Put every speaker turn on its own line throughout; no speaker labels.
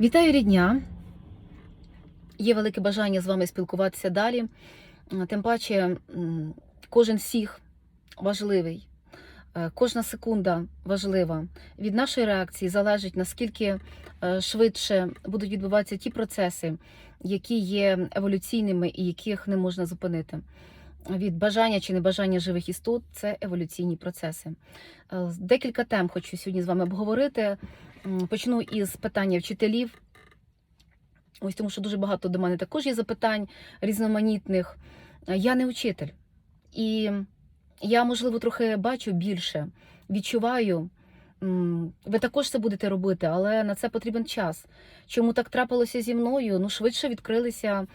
Вітаю рідня. Є велике бажання з вами спілкуватися далі. Е, Тим паче, кожен всіх важливий, Е, кожна секунда важлива. Від нашої реакції залежить наскільки е, швидше будуть відбуватися ті процеси, які є еволюційними і яких не можна зупинити. Від бажання чи небажання живих істот це еволюційні процеси. Декілька тем хочу сьогодні з вами обговорити. Почну із питання вчителів. Ось тому, що дуже багато до мене також є запитань різноманітних. Я не вчитель. І я, можливо, трохи бачу більше, відчуваю. Ви також це будете робити, але на це потрібен час. Чому так трапилося зі мною? Ну, швидше відкрилися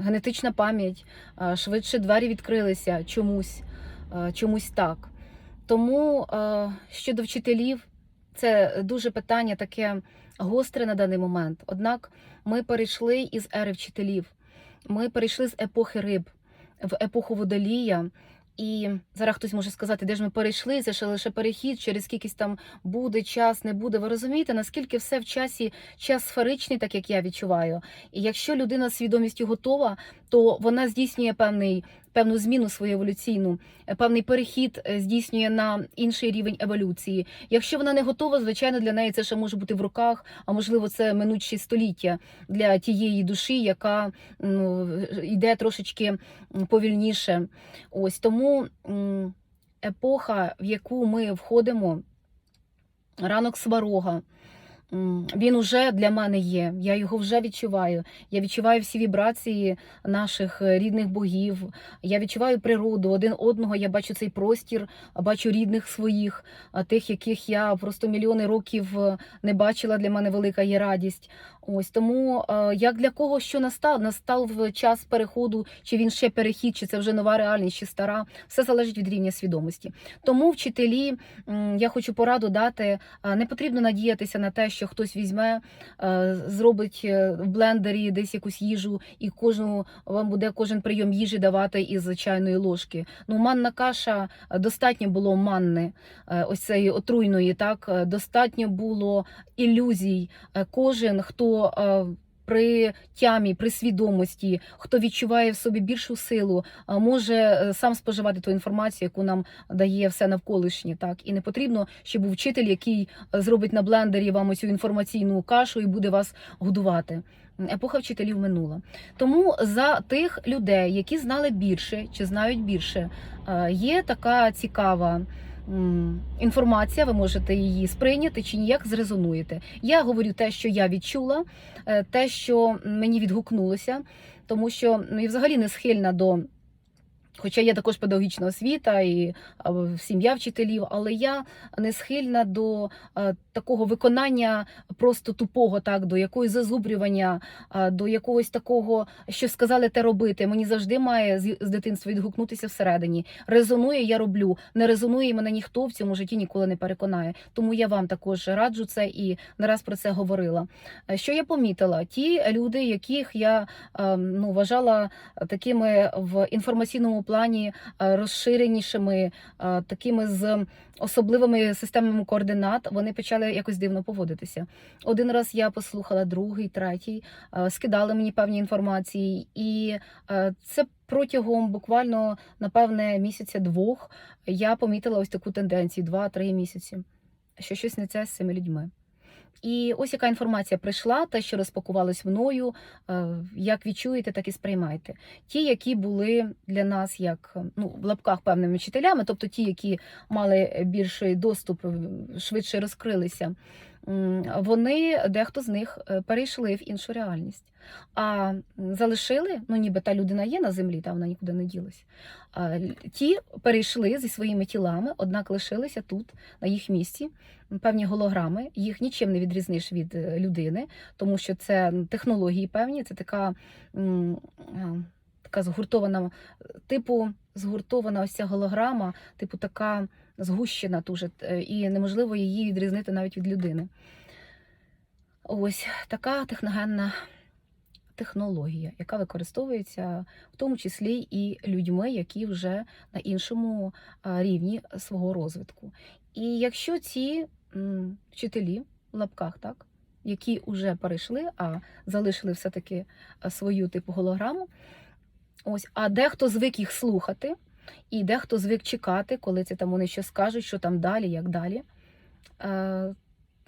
генетична пам'ять, швидше двері відкрилися чомусь, чомусь так. Тому щодо вчителів, це дуже питання таке гостре на даний момент. Однак ми перейшли із ери вчителів, ми перейшли з епохи риб в епоху водолія. І зараз хтось може сказати, де ж ми перейшли, це ще лише перехід, через скількись там буде, час, не буде. Ви розумієте, наскільки все в часі час сферичний, так як я відчуваю. І якщо людина з свідомістю готова, то вона здійснює певний, певну зміну свою еволюційну, е, певний перехід е, здійснює на інший рівень еволюції. Якщо вона не готова, звичайно, для неї це ще може бути в руках, а можливо, це минучі століття для тієї душі, яка ну, йде трошечки повільніше. Ось тому епоха, в яку ми входимо, ранок сварога. Він уже для мене є. Я його вже відчуваю. Я відчуваю всі вібрації наших е, рідних богів. Я відчуваю природу один одного. Я бачу цей простір, бачу рідних своїх, тих, яких я просто мільйони років е, не бачила. Для мене велика є радість. Ось тому е, як для кого що настав, настав час переходу, чи він ще перехід, чи це вже нова реальність, чи стара. Все залежить від рівня свідомості. Тому вчителі, я хочу пораду дати. Не потрібно надіятися на те, що хтось візьме, е, зробить е, в блендері десь якусь їжу, і кожну вам буде кожен прийом їжі давати із чайної ложки. Ну, манна каша е, достатньо було манни, ось цієї отруйної. Так достатньо було ілюзій. Кожен хто. При тямі, при свідомості, хто відчуває в собі більшу силу, може е, сам споживати ту інформацію, яку нам дає все навколишнє. Так і не потрібно, щоб був вчитель, який е, зробить на блендері вам оцю інформаційну кашу і буде вас годувати. Епоха вчителів минула. Тому за тих людей, які знали більше чи знають більше, е, є така цікава. Інформація, ви можете її сприйняти чи ніяк зрезонуєте. Я говорю те, що я відчула, е, те, що мені відгукнулося, тому що ну, я взагалі не схильна до. Хоча є також педагогічна освіта і сім'я вчителів, але я не схильна до е, такого виконання просто тупого, так до якогось зазубрювання, до якогось такого, що сказали те робити. Мені завжди має з, дитинства відгукнутися всередині. Резонує, я роблю. Не резонує мене ніхто в цьому житті ніколи не переконає. Тому я вам також раджу це і не раз про це говорила. Е, Що я помітила? Ті люди, яких я е, ну вважала такими в інформаційному плані е, розширенішими, такими з особливими системами координат, вони почали якось дивно поводитися. Один раз я послухала, другий, третій, е, скидали мені певні інформації, і е, це протягом буквально напевне місяця двох я помітила ось таку тенденцію: два-три місяці, що щось не це з цими людьми. І ось яка інформація прийшла, те, що розпакувалось мною. е, Як відчуєте, так і сприймайте. Ті, які були для нас як ну в лапках певними вчителями, тобто ті, які мали більший доступ, швидше розкрилися, вони дехто з них е, перейшли в іншу реальність. А залишили, ну ніби та людина є на землі, та вона нікуди не ділась. Ті перейшли зі своїми тілами, однак лишилися тут, на їх місці, певні голограми. Їх нічим не відрізниш від е, людини, тому що це технології певні, це така. Така згуртована, типу згуртована ось ця голограма, типу така згущена дуже, е, і неможливо її відрізнити навіть від людини. Ось така техногенна технологія, яка використовується в тому числі і людьми, які вже на іншому рівні свого розвитку. І якщо ці вчителі в лапках, так, які вже перейшли, а залишили все-таки е, свою типу голограму. Ось, а дехто звик їх слухати, і дехто звик чекати, коли це там вони що скажуть, що там далі, як далі. Е,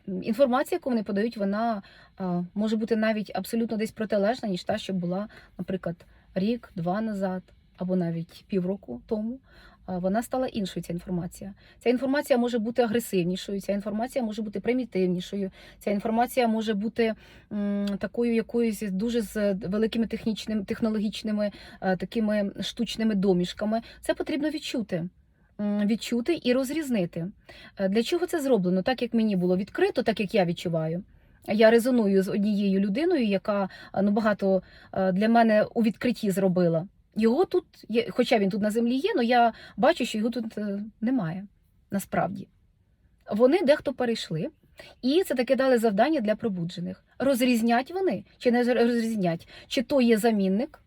інформація, яку вони подають, вона е, може бути навіть абсолютно десь протилежна, ніж та, що була, наприклад, рік, два назад, або навіть півроку тому. Е, Вона стала іншою, ця інформація. Ця інформація може бути агресивнішою, ця інформація може бути примітивнішою, ця інформація може бути такою якоюсь дуже з великими технічними, технологічними е, такими штучними домішками. Це потрібно відчути. Відчути і розрізнити. Е, Для чого це зроблено? Так як мені було відкрито, так як я відчуваю. Я резоную з однією людиною, яка ну, багато для мене у відкритті зробила. Його тут є, хоча він тут на землі є, але я бачу, що його тут е, немає насправді. Вони дехто перейшли, і це таке дали завдання для пробуджених. Розрізнять вони чи не розрізнять, чи то є замінник,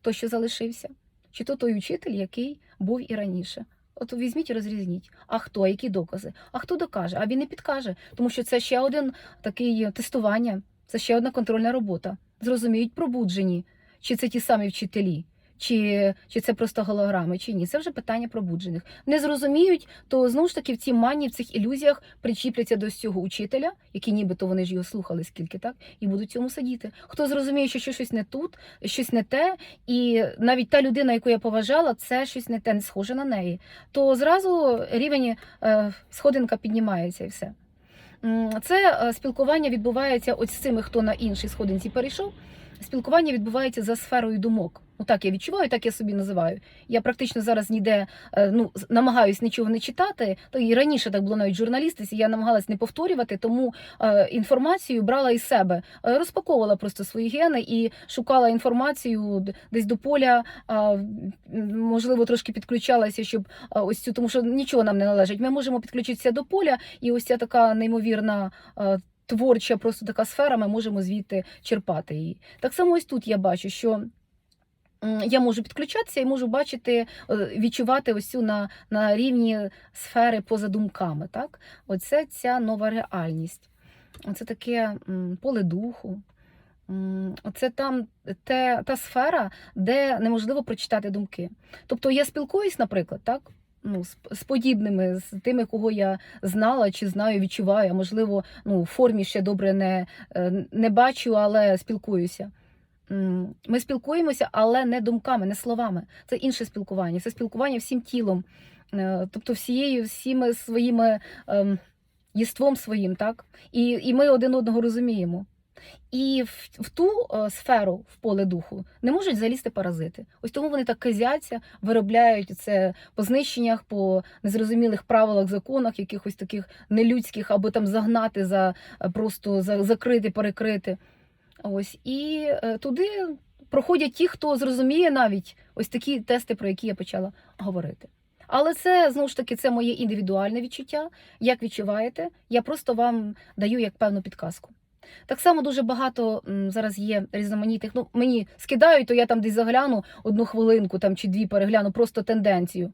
той, що залишився, чи то той учитель, який був і раніше. От візьміть і розрізніть. А хто, які докази? А хто докаже? А він не підкаже, тому що це ще один такий тестування, це ще одна контрольна робота. Зрозуміють пробуджені, чи це ті самі вчителі, чи, чи це просто голограми, чи ні. Це вже питання пробуджених. Не зрозуміють, то знову ж таки в цій мані, в цих ілюзіях причіпляться до цього учителя, які нібито вони ж його слухали скільки, так, і будуть цьому сидіти. Хто зрозуміє, що щось не тут, щось не те, і навіть та людина, яку я поважала, це щось не те, не схоже на неї, то зразу рівень е, сходинка піднімається і все. Це е, спілкування відбувається ось з цими, хто на іншій сходинці перейшов. Спілкування відбувається за сферою думок. Ну так я відчуваю, так я собі називаю. Я практично зараз ніде е, ну, намагаюсь нічого не читати. То і раніше так було навіть журналістиці. Я намагалась не повторювати, тому е, інформацію брала із себе, Е, розпаковувала просто свої гени і шукала інформацію десь до поля. можливо, трошки підключалася, щоб ось цю, тому що нічого нам не належить. Ми можемо підключитися до поля, і ось ця така неймовірна. Творча, просто така сфера, ми можемо звідти черпати її. Так само ось тут я бачу, що я можу підключатися і можу бачити, е, відчувати ось цю на, на рівні сфери поза думками. Так? Оце ця нова реальність. Це таке поле духу. М, Це там те, та сфера, де неможливо прочитати думки. Тобто я спілкуюсь, наприклад, так? Ну, з, подібними, з тими, кого я знала чи знаю, відчуваю, а можливо, ну, в формі ще добре не, е, не бачу, але спілкуюся. Ми спілкуємося, але не думками, не словами. Це інше спілкування. Це спілкування всім тілом, Е, тобто всією, всіми своїми ем, єством своїм, так? І, і ми один одного розуміємо. І в, в ту е, сферу, в поле духу, не можуть залізти паразити. Ось тому вони так кизяться, виробляють це по знищеннях, по незрозумілих правилах, законах, якихось таких нелюдських, або там загнати за е, просто за, закрити, перекрити. Ось і е, туди проходять ті, хто зрозуміє навіть ось такі тести, про які я почала говорити. Але це знову ж таки це моє індивідуальне відчуття. Як відчуваєте, я просто вам даю як певну підказку. Так само дуже багато зараз є різноманітних. Ну, мені скидають, то я там десь загляну одну хвилинку там чи дві перегляну, просто тенденцію.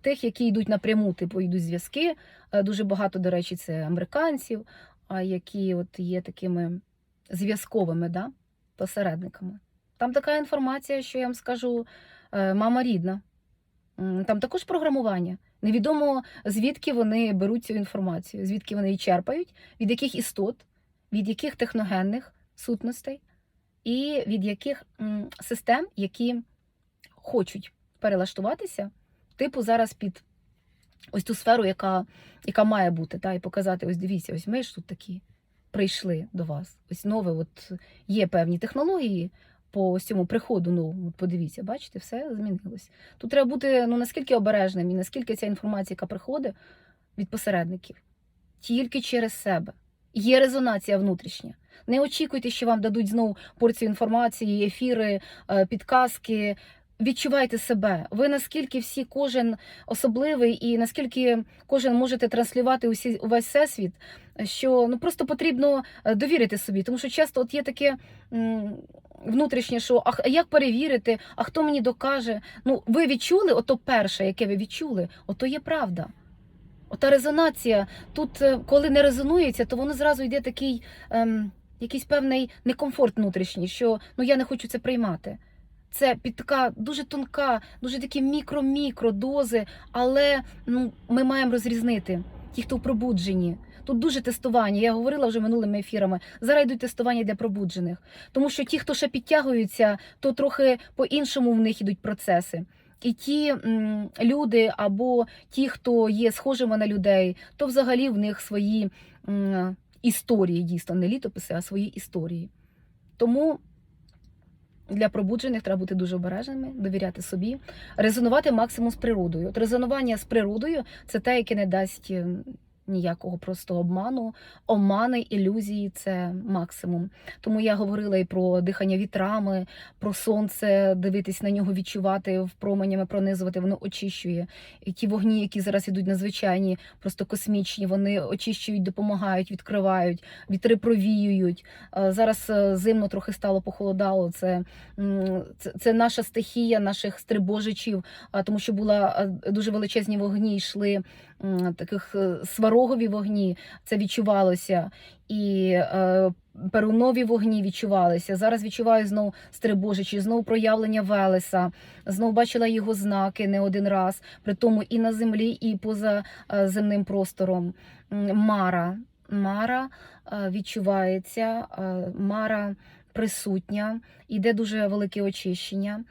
Тих, які йдуть напряму, типу йдуть зв'язки. Е, Дуже багато, до речі, це американців, які от є такими зв'язковими да, посередниками. Там така інформація, що я вам скажу, е, мама рідна. Там також програмування. Невідомо звідки вони беруть цю інформацію, звідки вони її черпають, від яких істот, від яких техногенних сутностей і від яких систем, які хочуть перелаштуватися, типу зараз під ось ту сферу, яка, яка має бути, та, і показати: ось дивіться, ось ми ж тут такі прийшли до вас. Ось нове, от є певні технології по ось цьому приходу. От подивіться, бачите, все змінилось. Тут треба бути ну наскільки обережним і наскільки ця інформація, яка приходить від посередників, тільки через себе. Є резонація внутрішня. Не очікуйте, що вам дадуть знову порцію інформації, ефіри, е, підказки. Відчувайте себе. Ви наскільки всі кожен особливий, і наскільки кожен можете транслювати усі увесь всесвіт, що ну просто потрібно е, довірити собі, тому що часто от є таке внутрішнє, що а а як перевірити, а хто мені докаже? Ну, ви відчули ото перше, яке ви відчули, ото є правда. Ота резонація, тут, е, коли не резонується, то воно зразу йде такий ем, якийсь певний некомфорт внутрішній, що ну я не хочу це приймати. Це під така дуже тонка, дуже такі мікро-мікро дози, але ну, ми маємо розрізнити ті, хто в пробудженні. Тут дуже тестування. Я говорила вже минулими ефірами. Зараз йдуть тестування для пробуджених. Тому що ті, хто ще підтягуються, то трохи по-іншому в них ідуть процеси. І ті люди або ті, хто є схожими на людей, то взагалі в них свої історії, дійсно, не літописи, а свої історії. Тому для пробуджених треба бути дуже обережними, довіряти собі, резонувати максимум з природою. От резонування з природою це те, яке не дасть ніякого просто обману, омани, ілюзії це максимум. Тому я говорила і про дихання вітрами, про сонце, дивитись на нього, відчувати в променями, пронизувати, воно очищує. І ті вогні, які зараз ідуть надзвичайні, просто космічні, вони очищують, допомагають, відкривають, вітри провіюють. Е, Зараз е, зимно трохи стало похолодало. Це, це, це наша стихія, наших стрибожичів, тому що була е, дуже величезні вогні, йшли таких е, сварогові вогні, це відчувалося. І е, перунові вогні відчувалися. Зараз відчуваю знову стрибожичі, знову проявлення Велеса, знову бачила його знаки не один раз, при тому і на землі, і поза е, земним простором. Мара. Мара відчувається, Мара присутня, іде дуже велике очищення.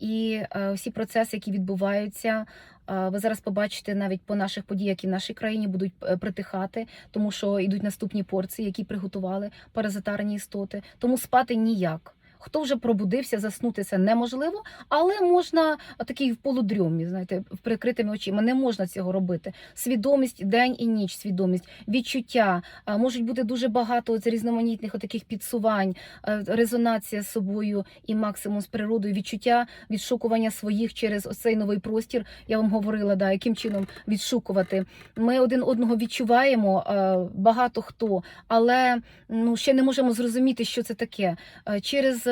І всі процеси, які відбуваються, ви зараз побачите навіть по наших подіях, які в нашій країні будуть е, притихати, тому що йдуть наступні порції, які приготували паразитарні істоти. Тому спати ніяк. Хто вже пробудився, заснути це неможливо, але можна такий в полудрьомі, знаєте, в прикритими очима. Не можна цього робити. Свідомість, день і ніч, свідомість, відчуття. Можуть бути дуже багато от різноманітних таких підсувань, резонація з собою і максимум з природою, відчуття відшукування своїх через оцей новий простір. Я вам говорила, да, яким чином відшукувати. Ми один одного відчуваємо, багато хто, але ну ще не можемо зрозуміти, що це таке. Через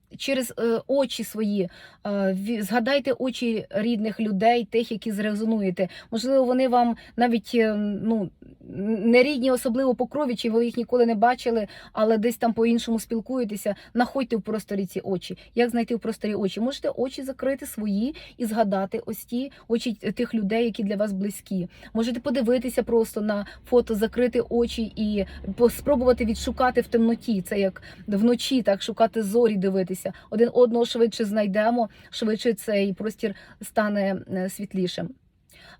через е, очі свої. Е, Згадайте очі рідних людей, тих, які зрезонуєте. Можливо, вони вам навіть е, ну, не рідні, особливо по крові, чи ви їх ніколи не бачили, але десь там по-іншому спілкуєтеся. Находьте в просторі ці очі. Як знайти в просторі очі? Можете очі закрити свої і згадати ось ті очі тих людей, які для вас близькі. Можете подивитися просто на фото, закрити очі і спробувати відшукати в темноті. Це як вночі, так шукати зорі, дивитися. Один одного швидше знайдемо, швидше цей простір стане е, світлішим.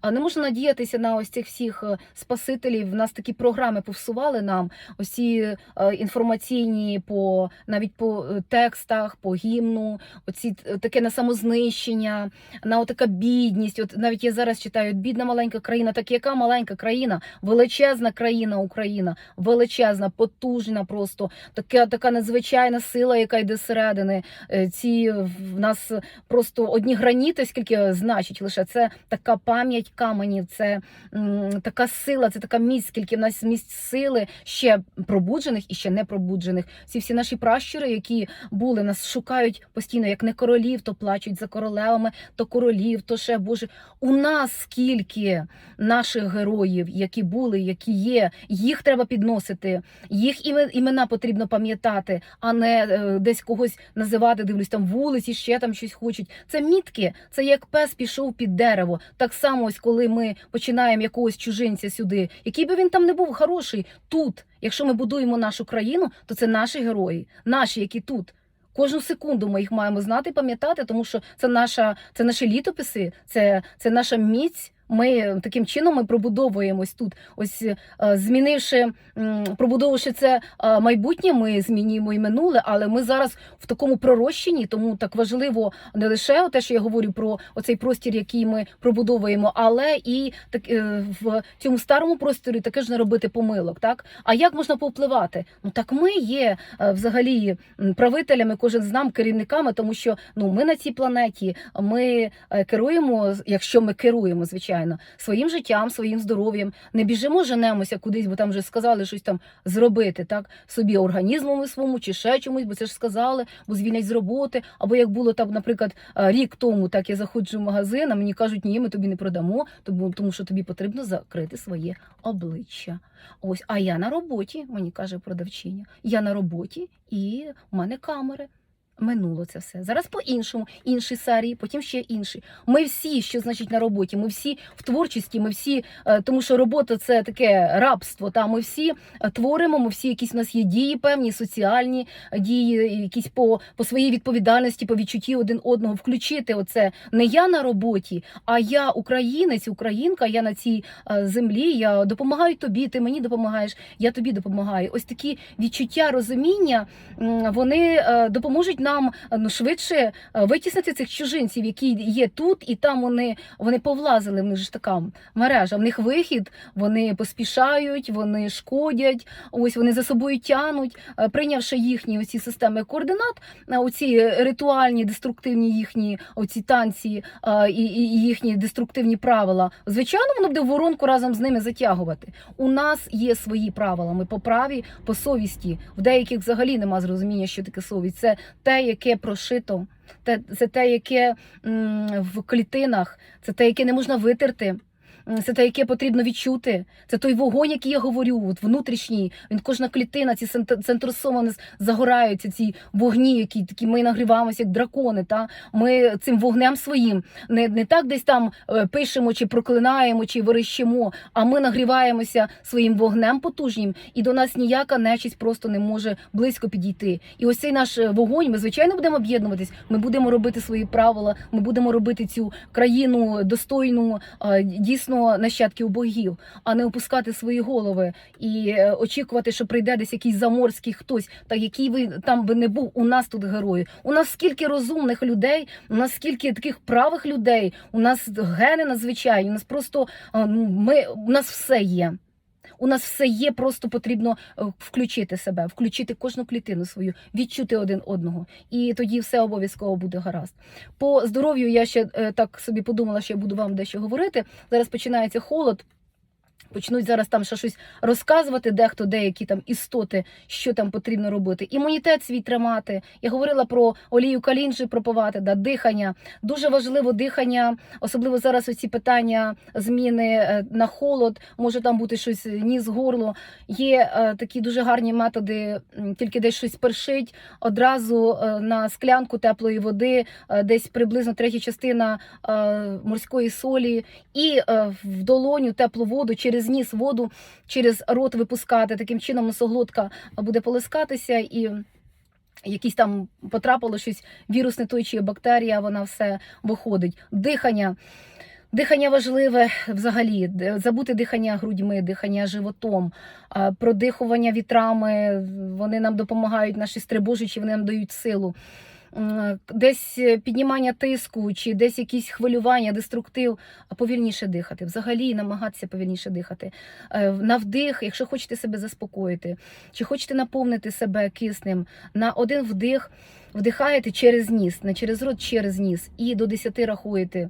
А не можна надіятися на ось цих всіх е, спасителів. В нас такі програми повсували нам, ось ці е, інформаційні по навіть по е, текстах, по гімну, оці таке на самознищення, на отака бідність. От навіть я зараз читаю бідна маленька країна. Так яка маленька країна, величезна країна Україна, величезна, потужна, просто така, така надзвичайна сила, яка йде зсередини. Ці в нас просто одні граніти, скільки значить лише це така пам'ять каменів, це м, така сила, це така міць, скільки в нас місць сили ще пробуджених і ще не пробуджених. Ці всі наші пращури, які були, нас шукають постійно, як не королів, то плачуть за королевами, то королів, то ще боже. У нас скільки наших героїв, які були, які є, їх треба підносити, їх імена потрібно пам'ятати, а не е, десь когось називати. Дивлюсь, там вулиці, ще там щось хочуть. Це мітки, це як пес пішов під дерево. Так само, ось коли ми починаємо якогось чужинця сюди, який би він там не був хороший, тут, якщо ми будуємо нашу країну, то це наші герої, наші, які тут. Кожну секунду ми їх маємо знати і пам'ятати, тому що це наша, це наші літописи, це, це наша міць. Ми таким чином ми пробудовуємось тут. Ось е, змінивши, пробудовувавши це е, майбутнє, ми змінюємо і минуле, але ми зараз в такому пророщенні, тому так важливо не лише те, що я говорю про оцей простір, який ми пробудовуємо, але і так е, в цьому старому просторі таке ж не робити помилок. Так а як можна повпливати? Ну так ми є е, взагалі правителями, кожен з нам керівниками, тому що ну ми на цій планеті, ми е, керуємо, якщо ми керуємо, звичайно. Звичайно, своїм життям, своїм здоров'ям. Не біжимо, женемося кудись, бо там вже сказали щось там зробити, так собі організмом своєму чи ще чомусь, бо це ж сказали, бо звільнять з роботи. Або як було там, наприклад, е, рік тому, так я заходжу в магазин, а мені кажуть, ні, ми тобі не продамо, тому, що тобі потрібно закрити своє обличчя. Ось, а я на роботі, мені каже продавчиня. Я на роботі і в мене камери. Минуло це все. Зараз по-іншому, інші серії, потім ще інші. Ми всі, що значить на роботі, ми всі в творчості, ми всі, е, тому що робота це таке рабство. Та ми всі е, творимо, ми всі якісь у нас є дії, певні соціальні дії, якісь по, по своїй відповідальності, по відчутті один одного. Включити оце не я на роботі, а я українець, українка, я на цій е, землі. Я допомагаю тобі, ти мені допомагаєш, я тобі допомагаю. Ось такі відчуття, розуміння вони е, допоможуть нам е, ну, швидше е, витіснити цих чужинців, які є тут, і там вони, вони повлазили. В них ж така мережа. В них вихід, вони поспішають, вони шкодять. Ось вони за собою тянуть, Е, прийнявши їхні оці системи координат, оці ритуальні, деструктивні їхні оці танці і їхні деструктивні правила. Звичайно, воно буде воронку разом з ними затягувати. У нас є свої правила. Ми по праві, по совісті. В деяких взагалі нема зрозуміння, що таке совість. Це те, яке прошито, те, це те, яке в клітинах, це те, яке не можна витерти. Це те, яке потрібно відчути. Це той вогонь, який я говорю, от внутрішній. Він кожна клітина, ці центр- центросоми загораються, ці вогні, які такі ми нагріваємося, як дракони. Та ми цим вогнем своїм не, не так десь там е, пишемо, чи проклинаємо, чи верещимо, а ми нагріваємося своїм вогнем потужнім, і до нас ніяка нечість просто не може близько підійти. І ось цей наш е, вогонь. Ми звичайно будемо об'єднуватись. Ми будемо робити свої правила. Ми будемо робити цю країну достойну, е, нащадків богів, а не опускати свої голови і е, очікувати, що прийде десь якийсь заморський хтось, та який ви там би не був. У нас тут герої. У нас скільки розумних людей, у нас скільки таких правих людей. У нас гени надзвичайні. У нас просто ми у нас все є. У нас все є, просто потрібно е, включити себе, включити кожну клітину свою, відчути один одного, і тоді все обов'язково буде гаразд. По здоров'ю я ще е, так собі подумала, що я буду вам дещо говорити. Зараз починається холод. Почнуть зараз там ще щось розказувати, дехто деякі там істоти, що там потрібно робити. Імунітет свій тримати. Я говорила про олію калінджі пропивати, да, дихання. Дуже важливо дихання, особливо зараз оці питання зміни е, на холод. Може там бути щось ніс, горло. Є е, такі дуже гарні методи, тільки десь щось першить одразу е, на склянку теплої води, е, десь приблизно третя частина е, морської солі, і е, в долоню теплу воду через ніс воду, через рот випускати. Таким чином носоглотка буде полискатися і. Якісь там потрапило щось вірусне той чи бактерія, вона все виходить. Дихання. Дихання важливе взагалі. Забути дихання грудьми, дихання животом, продихування вітрами. Вони нам допомагають, наші стрибожичі, вони нам дають силу. Десь е, піднімання тиску, чи десь якісь хвилювання, деструктив, а повільніше дихати. Взагалі намагатися повільніше дихати. Е, На вдих, якщо хочете себе заспокоїти, чи хочете наповнити себе киснем, на один вдих вдихаєте через ніс, не через рот, через ніс, і до 10 рахуєте.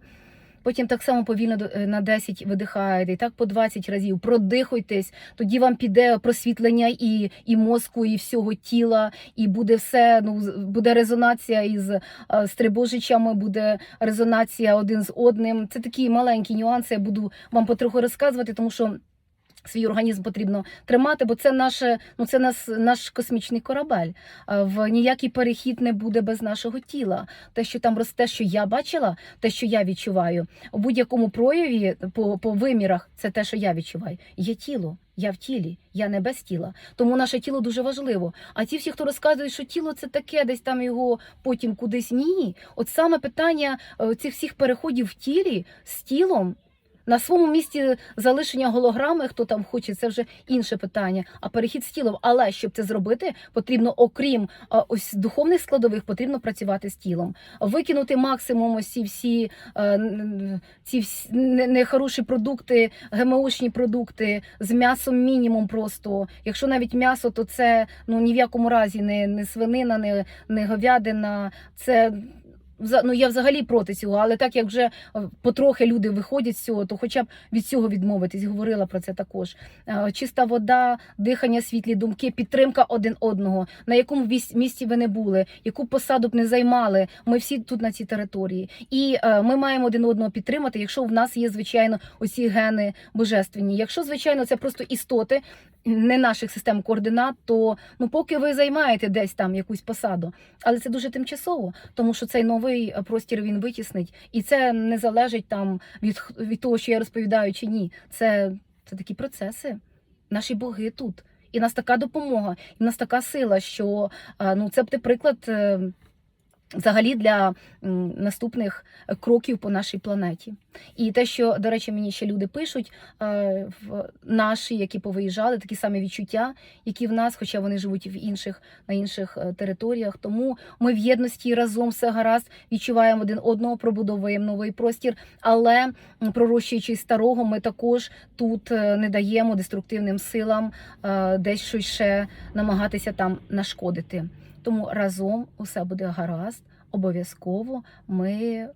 Потім так само повільно е, на 10 видихаєте, і так по 20 разів. Продихуйтесь, тоді вам піде просвітлення і, і мозку, і всього тіла, і буде все. Ну буде резонація із е, стрибожичами, буде резонація один з одним. Це такі маленькі нюанси. Я буду вам потроху розказувати, тому що. Свій організм потрібно тримати, бо це наше, ну це нас, наш космічний корабель. В ніякий перехід не буде без нашого тіла. Те, що там росте, що я бачила, те, що я відчуваю, у будь-якому прояві по, по вимірах, це те, що я відчуваю. Є тіло, я в тілі, я не без тіла. Тому наше тіло дуже важливо. А ті всі, хто розказує, що тіло це таке, десь там його потім кудись ні. От саме питання е, цих всіх переходів в тілі з тілом. На своєму місці залишення голограми, хто там хоче, це вже інше питання. А перехід з тілом. Але щоб це зробити, потрібно, окрім ось духовних складових, потрібно працювати з тілом, викинути максимум ці всі е, ці всі не- нехороші продукти, ГМОшні продукти з м'ясом мінімум. Просто якщо навіть м'ясо, то це ну ні в якому разі не, не свинина, не, не говядина. Це ну я взагалі проти цього, але так як вже е, потрохи люди виходять з цього, то хоча б від цього відмовитись. Говорила про це також. Е, Чиста вода, дихання, світлі думки, підтримка один одного. На якому місці ви не були, яку посаду б не займали. Ми всі тут на цій території, і е, ми маємо один одного підтримати, якщо в нас є звичайно оці гени божественні. Якщо звичайно це просто істоти. Не наших систем координат, то ну поки ви займаєте десь там якусь посаду, але це дуже тимчасово, тому що цей новий е, простір він витіснить, і це не залежить там від, від того, що я розповідаю чи ні. Це, це такі процеси. Наші боги тут. І в нас така допомога, і в нас така сила, що е, ну це буде приклад. Взагалі для наступних кроків по нашій планеті. І те, що, до речі, мені ще люди пишуть, е, в наші, які повиїжджали, такі самі відчуття, які в нас, хоча вони живуть в інших на інших е, територіях. Тому ми в єдності разом все гаразд відчуваємо один одного, пробудовуємо новий простір. Але пророщуючи старого, ми також тут е, не даємо деструктивним силам десь щось ще намагатися там нашкодити. Тому разом усе буде гаразд. Обов'язково ми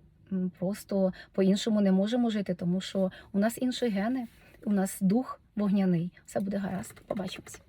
просто по-іншому не можемо жити, тому що у нас інші гени, у нас дух вогняний. Все буде гаразд. Побачимось.